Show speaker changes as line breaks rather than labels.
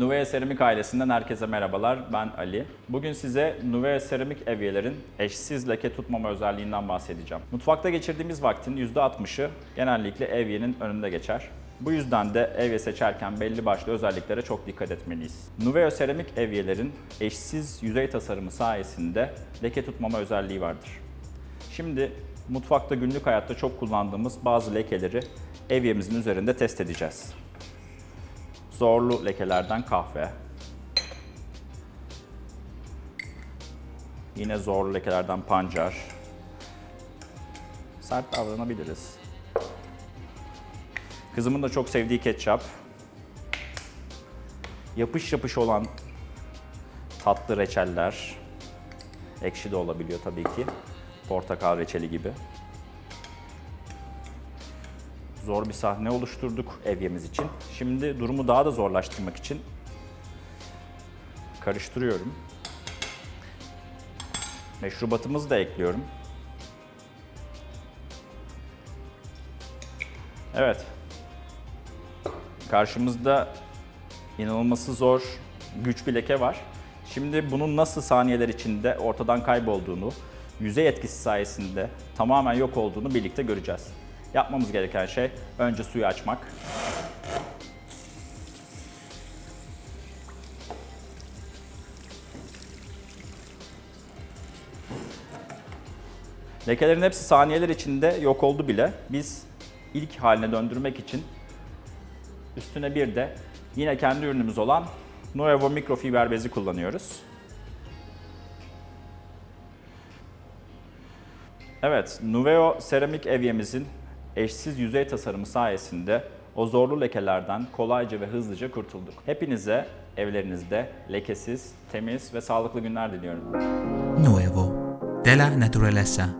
Nuvea Seramik ailesinden herkese merhabalar. Ben Ali. Bugün size Nuvea Seramik evyelerin eşsiz leke tutmama özelliğinden bahsedeceğim. Mutfakta geçirdiğimiz vaktin %60'ı genellikle evyenin önünde geçer. Bu yüzden de evye seçerken belli başlı özelliklere çok dikkat etmeliyiz. Nuvea Seramik evyelerin eşsiz yüzey tasarımı sayesinde leke tutmama özelliği vardır. Şimdi mutfakta günlük hayatta çok kullandığımız bazı lekeleri evyemizin üzerinde test edeceğiz. Zorlu lekelerden kahve. Yine zorlu lekelerden pancar. Sert davranabiliriz. Kızımın da çok sevdiği ketçap. Yapış yapış olan tatlı reçeller. Ekşi de olabiliyor tabii ki. Portakal reçeli gibi. Zor bir sahne oluşturduk evyemiz için. Şimdi durumu daha da zorlaştırmak için karıştırıyorum. Meşrubatımızı da ekliyorum. Evet. Karşımızda inanılması zor, güç bir leke var. Şimdi bunun nasıl saniyeler içinde ortadan kaybolduğunu, yüzey etkisi sayesinde tamamen yok olduğunu birlikte göreceğiz. Yapmamız gereken şey önce suyu açmak. Lekelerin hepsi saniyeler içinde yok oldu bile. Biz ilk haline döndürmek için üstüne bir de yine kendi ürünümüz olan Nuevo mikrofiber bezi kullanıyoruz. Evet, Nuveo seramik evyemizin eşsiz yüzey tasarımı sayesinde o zorlu lekelerden kolayca ve hızlıca kurtulduk. Hepinize evlerinizde lekesiz, temiz ve sağlıklı günler diliyorum.
Nuevo de la naturaleza.